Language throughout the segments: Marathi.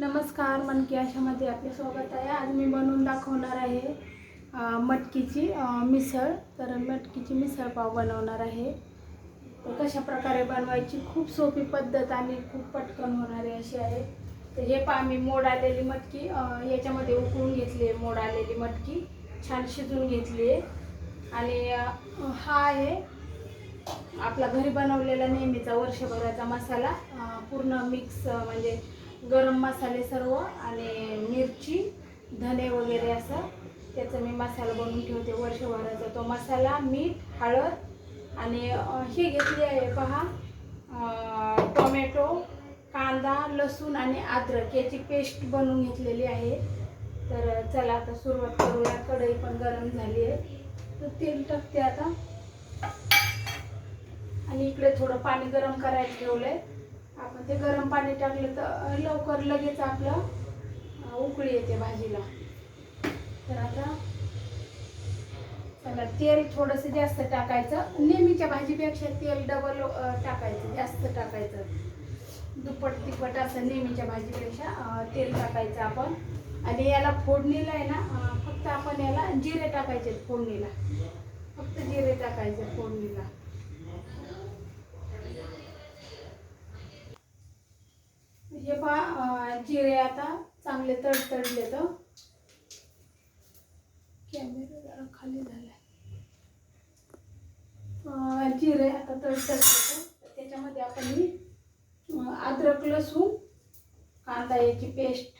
नमस्कार मनकी आशामध्ये आपले स्वागत आहे. आज मी बनवून दाखवणार आहे मटकीची मिसळ. तर मटकीची मिसळ पाव बनवणार आहे. तर कशा प्रकारे बनवायची? खूप सोपी पद्धत आणि खूप पटकन होणारी अशी आहे. तर हे पा मी मोड आलेली मटकी याच्यामध्ये उकळून घेतली आहे मोड आलेली मटकी. छान शिजवून घेतली आहे. आणि हा आहे आपला घरी बनवलेला नेहमीचा वर्षभराचा मसाला. पूर्ण मिक्स म्हणजे गरम मसाले सर्व आणि मिरची धने वगैरे असं. त्याचा मी मसाला बनवून ठेवते वर्षभराचा. तो मसाला मीठ हळद आणि हे घेतली आहे पहा. टोमॅटो कांदा लसूण आणि अद्रक याची पेस्ट बनवून घेतलेली आहे. तर चला आता सुरुवात करूया. कढई पण गरम झाली आहे. तर तेल टाकते आता. आणि इकडे थोडं पाणी गरम करायला आहे आपण ते गरम पाणी टाकलं तर लवकर लगेच आपलं उकळी येते भाजीला. तर आता चला तेल थोडंसं जास्त टाकायचं. नेहमीच्या भाजीपेक्षा तेल डबल टाकायचं जास्त टाकायचं. दुप्पट तिप्पट असं नेहमीच्या भाजीपेक्षा तेल टाकायचं आपण. आणि याला फोडणीला आहे ना फक्त आपण याला जिरे टाकायचे फोडणीला. फक्त जिरे टाकायचे फोडणीला. हे पहा जिरे आता चांगले तडतडले तर. कॅमेरा जरा खाली झालाय. जिरे आता तडतडले तर. त्याच्यामध्ये आपण ही अद्रक लसूण कांदा याची पेस्ट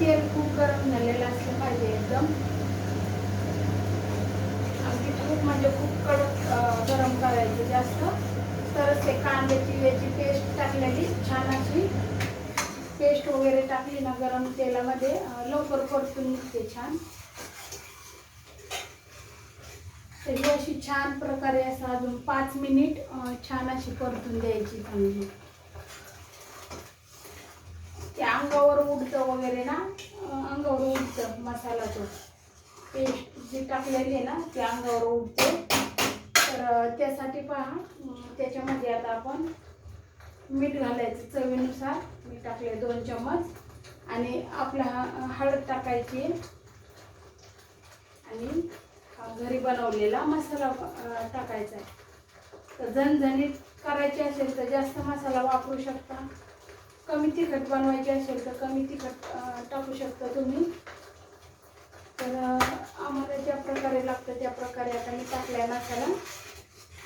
तेल खूप गरम झालेलं असलं पाहिजे एकदम. अगदी खूप म्हणजे खूप कडक गरम करायचं जास्त. तरच ते कांद्याची याची पेस्ट टाकलेली छान अशी पेस्ट वगैरे टाकली ना गरम तेलामध्ये लवकर परतून निघते छान. तर ही अशी छान प्रकारे असं अजून पाच मिनिट छान अशी परतून द्यायची चांगली. ते अंगावर उडतं वगैरे ना अंगावर उडतं मसाला तो पेस्ट जी टाकलेली आहे ना ते अंगावर उडते. तर त्यासाठी पहा त्याच्यामध्ये आता आपण मीठ घालायचं चवीनुसार. मीठ टाकले दोन चमच आणि आपला हळद टाकायची आणि घरी बनवलेला मसाला टाकायचा आहे. तर झणझणीत करायची असेल तर जास्त मसाला वापरू शकता. कमी तिखट बनवायची असेल तर कमी तिखट टाकू शकता तुम्ही. तर आम्हाला ज्या प्रकारे लागतं त्या प्रकारे आता मी टाकलाय मसाला.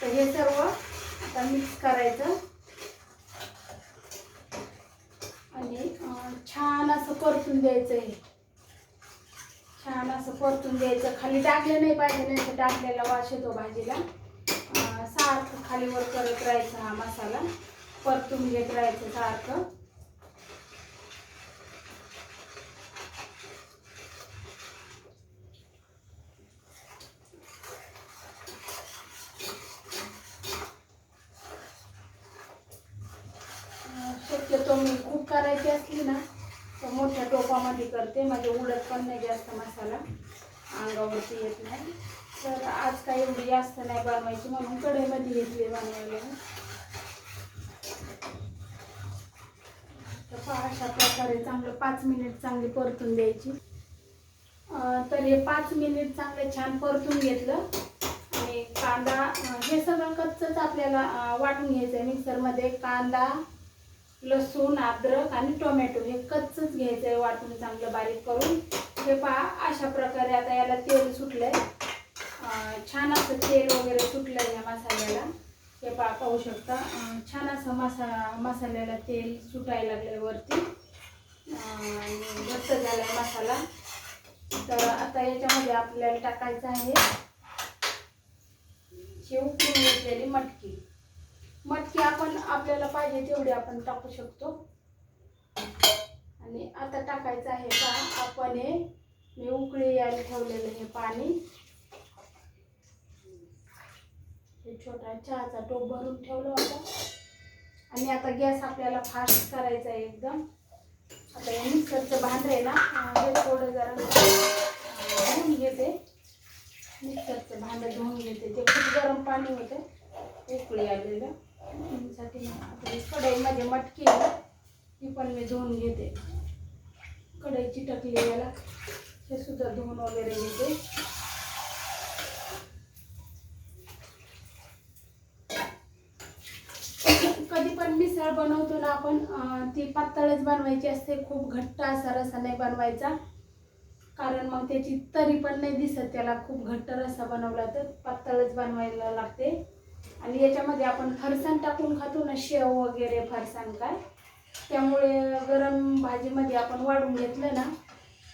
तर हे सर्व आता मिक्स करायचं. आणि छान असं परतून द्यायचं हे. छान असं परतून द्यायचं. खाली टाकलं नाही पाहिजे नाही तर टाकलेला वास येतो भाजीला. सारखं खालीवर करत राहायचं हा मसाला. परतून घेत राहायचं सारखं. कमी खूप करायची असली ना तर मोठ्या टोपामध्ये करते म्हणजे उडत पण नाही जास्त मसाला. अंगावरती येत नाही. तर आज काही एवढी जास्त नाही बनवायची म्हणून कढईमध्ये घेतली बनवायला. तर अशा प्रकारे चांगलं पाच मिनिट चांगली परतून द्यायची. तर हे पाच मिनिट चांगलं छान परतून घेतलं. आणि कांदा हे सगळं कच्चंच आपल्याला वाटून घ्यायचं आहे मिक्सरमध्ये कांदा लसूण अद्रक आणि टोमॅटो हे कच्चच घ्यायचं आहे वाटून चांगलं बारीक करून. हे पहा अशा प्रकारे आता याला तेल सुटलंय. आहे छान असं तेल वगैरे सुटलंय या मसाल्याला. हे पहा पाहू शकता. छान असं मसा मसाल्याला तेल सुटायला लागलंय वरती. आणि घट्ट झालाय मसाला. तर आता याच्यामध्ये आपल्याला टाकायचं आहे. हे घेतलेली मटकी. मटकी आपण आपल्याला पाहिजे तेवढी आपण टाकू शकतो. आणि आता टाकायचं आहे का आपण हे मी उकळी यायला ठेवलेलं हे पाणी. हे छोटा चहाचा टोप भरून ठेवलं होता. आणि आता गॅस आपल्याला फास्ट करायचा आहे एकदम. आता हे मिक्सरचं भांडं आहे ना हे थोडं जरा धुवून घेते. मिक्सरचं भांडं धुवून घेते. ते खूप गरम पाणी होतं. उकळी आलेलं. साठी कढईमध्ये मटकी आहे ती पण मी धुवून घेते. कढईची टकली याला. हे सुद्धा धुवून वगैरे घेते. कधी पण मिसळ बनवतो ना आपण ती पातळच बनवायची असते. खूप घट्ट असा रसा नाही बनवायचा. कारण मग त्याची तरी पण नाही दिसत त्याला. खूप घट्ट रसा बनवला तर पातळच बनवायला लागते. आणि याच्यामध्ये आपण फरसाण टाकून खातो ना शेव वगैरे फरसाण काय? त्यामुळे गरम भाजीमध्ये आपण वाढून घेतलं ना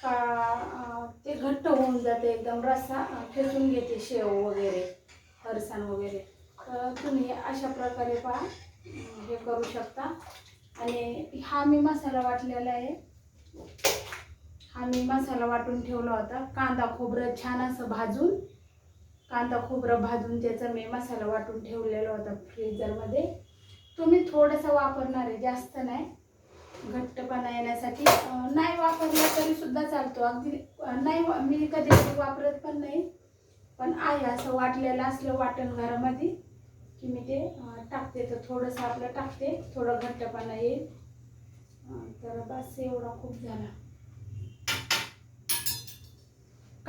का ते घट्ट होऊन जाते एकदम रस्सा अं, खेचून घेते शेव वगैरे फरसाण वगैरे. तर तुम्ही अशा प्रकारे पहा हे करू शकता. आणि हा मी मसाला वाटलेला आहे. हा मी मसाला वाटून ठेवला होता. कांदा खोबरं छान असं भाजून कांदा खोबरं भाजून त्याचा मी मसाला वाटून ठेवलेला होता फ्रीजरमध्ये तो मी थोडासा वापरणार आहे जास्त नाही. घट्टपणा येण्यासाठी. नाही वापरला तरी सुद्धा चालतो. अगदी नाही वा- मी कधी कधी वापरत पण नाही. पण आहे असं वाटलेलं असलं वाटण घरामध्ये की मी ते टाकते. तर थोडंसं आपलं टाकते. थोडं घट्टपणा येईल. तर बस एवढा खूप झाला.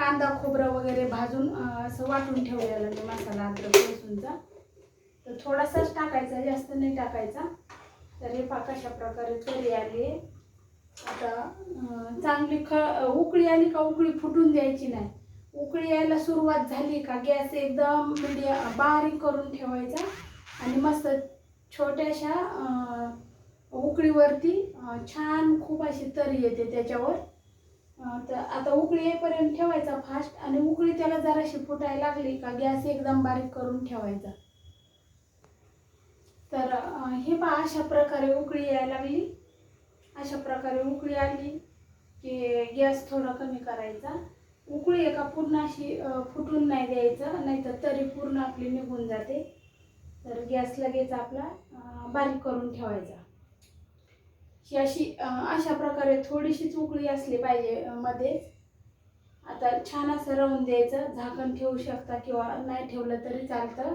कांदा खोबरं वगैरे भाजून असं वाटून ठेवलेलं मी मसाला अद्रक लसूणचा. तर थोडासाच टाकायचा जास्त नाही टाकायचा. तर हे पहा कशा प्रकारे तरी आली. आता चांगली ख उकळी आली का उकळी फुटून द्यायची नाही. उकळी यायला सुरुवात झाली का गॅस एकदम मीडियम बारीक करून ठेवायचा आणि मस्त छोट्याशा उकळीवरती छान खूप अशी तरी येते त्याच्यावर. तर आता उकळी येईपर्यंत ठेवायचा फास्ट आणि उकळी त्याला जराशी फुटायला लागली का गॅस एकदम बारीक करून ठेवायचा. तर हे पहा अशा प्रकारे उकळी यायला लागली. अशा प्रकारे उकळी आली की गॅस थोडा कमी करायचा. उकळी एका पूर्ण अशी फुटून नाही द्यायचं नाहीतर तरी पूर्ण आपली निघून जाते. तर गॅस लगेच आपला बारीक करून ठेवायचा. ही अशी अशा प्रकारे थोडीशीच उकळी असली पाहिजे मध्ये आता छान असं राहून द्यायचं झाकण ठेवू शकता किंवा नाही ठेवलं तरी चालतं.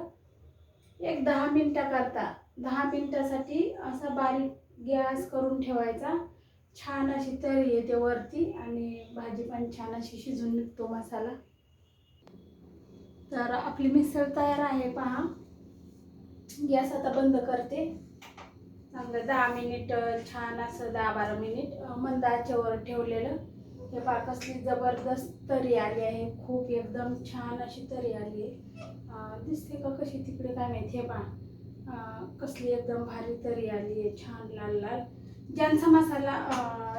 एक दहा मिनटं करता. दहा मिनटासाठी असा बारीक गॅस करून ठेवायचा. छान अशी तरी येते वरती आणि भाजी पण छान अशी शिजून निघतो मसाला. तर आपली मिसळ तयार आहे पहा. गॅस आता बंद करते. चांगलं दहा मिनिट छान असं दहा बारा मिनिट अं, मंद आचेवर ठेवलेलं. हे पहा कसली जबरदस्त तरी आली आहे. खूप एकदम छान अशी तरी आली आहे. दिसते का कशी तिकडे? काय माहिती हे पहा. कसली एकदम भारी तरी आली आहे. छान लाल लाल. ज्यांचा मसाला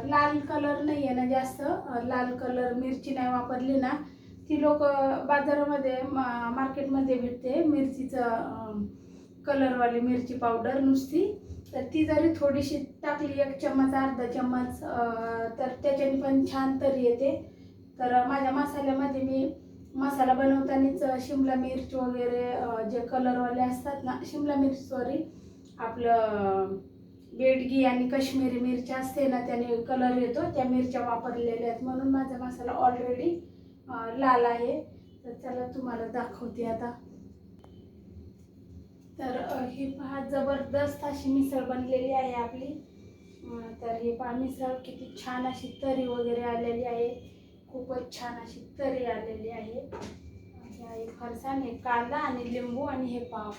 लाल कलर नाही आहे ना जास्त लाल कलर मिरची नाही वापरली ना ती लोक बाजारामध्ये मा- मार्केटमध्ये भेटते मिरचीचं कलरवाली मिरची पावडर नुसती. तर ती जरी थोडीशी टाकली एक चम्मच अर्धा चम्मच तर त्याच्याने पण छान तरी येते. तर माझ्या मसाल्यामध्ये मी मसाला बनवतानाच शिमला मिर्च वगैरे जे कलरवाले असतात ना शिमला मिर्च सॉरी आपलं बेडगी आणि काश्मीरी मिरच्या असते ना त्याने कलर येतो. त्या मिरच्या वापरलेल्या आहेत म्हणून माझा मसाला ऑलरेडी लाल आहे. तर चला तुम्हाला दाखवते आता. तर अं, ही पहा जबरदस्त अशी मिसळ बनलेली आहे आपली. तर ही पहा मिसळ किती छान अशी तरी वगैरे आलेली आहे. खूपच छान अशी तरी आलेली आहे. हे आहे फरसाण हे कांदा आणि लिंबू आणि हे पाव.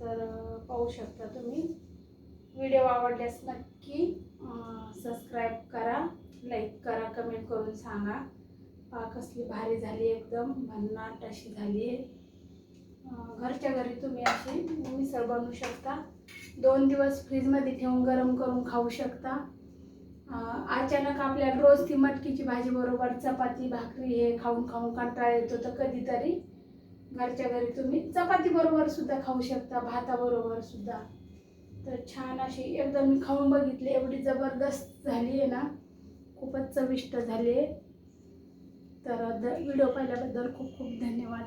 तर पाहू शकता तुम्ही. व्हिडिओ आवडल्यास नक्की सबस्क्राईब करा लाईक करा कमेंट करून सांगा. पहा कसली भारी झाली एकदम भन्नाट अशी झाली आहे. घरच्या घरी तुम्ही अशी मिसळ बनवू शकता. दोन दिवस फ्रीजमध्ये ठेवून गरम करून खाऊ शकता. अचानक आपल्याला रोज ती मटकीची भाजी बरोबर चपाती भाकरी हे खाऊन खाऊन कंटाळा येतो तर कधीतरी घरच्या घरी तुम्ही चपाती बरोबर सुद्धा खाऊ शकता भाताबरोबर सुद्धा. तर छान अशी एकदा मी खाऊन बघितली एवढी जबरदस्त झाली आहे ना. खूपच चविष्ट झाली आहे. तर द व्हिडिओ पाहिल्याबद्दल खूप खूप धन्यवाद.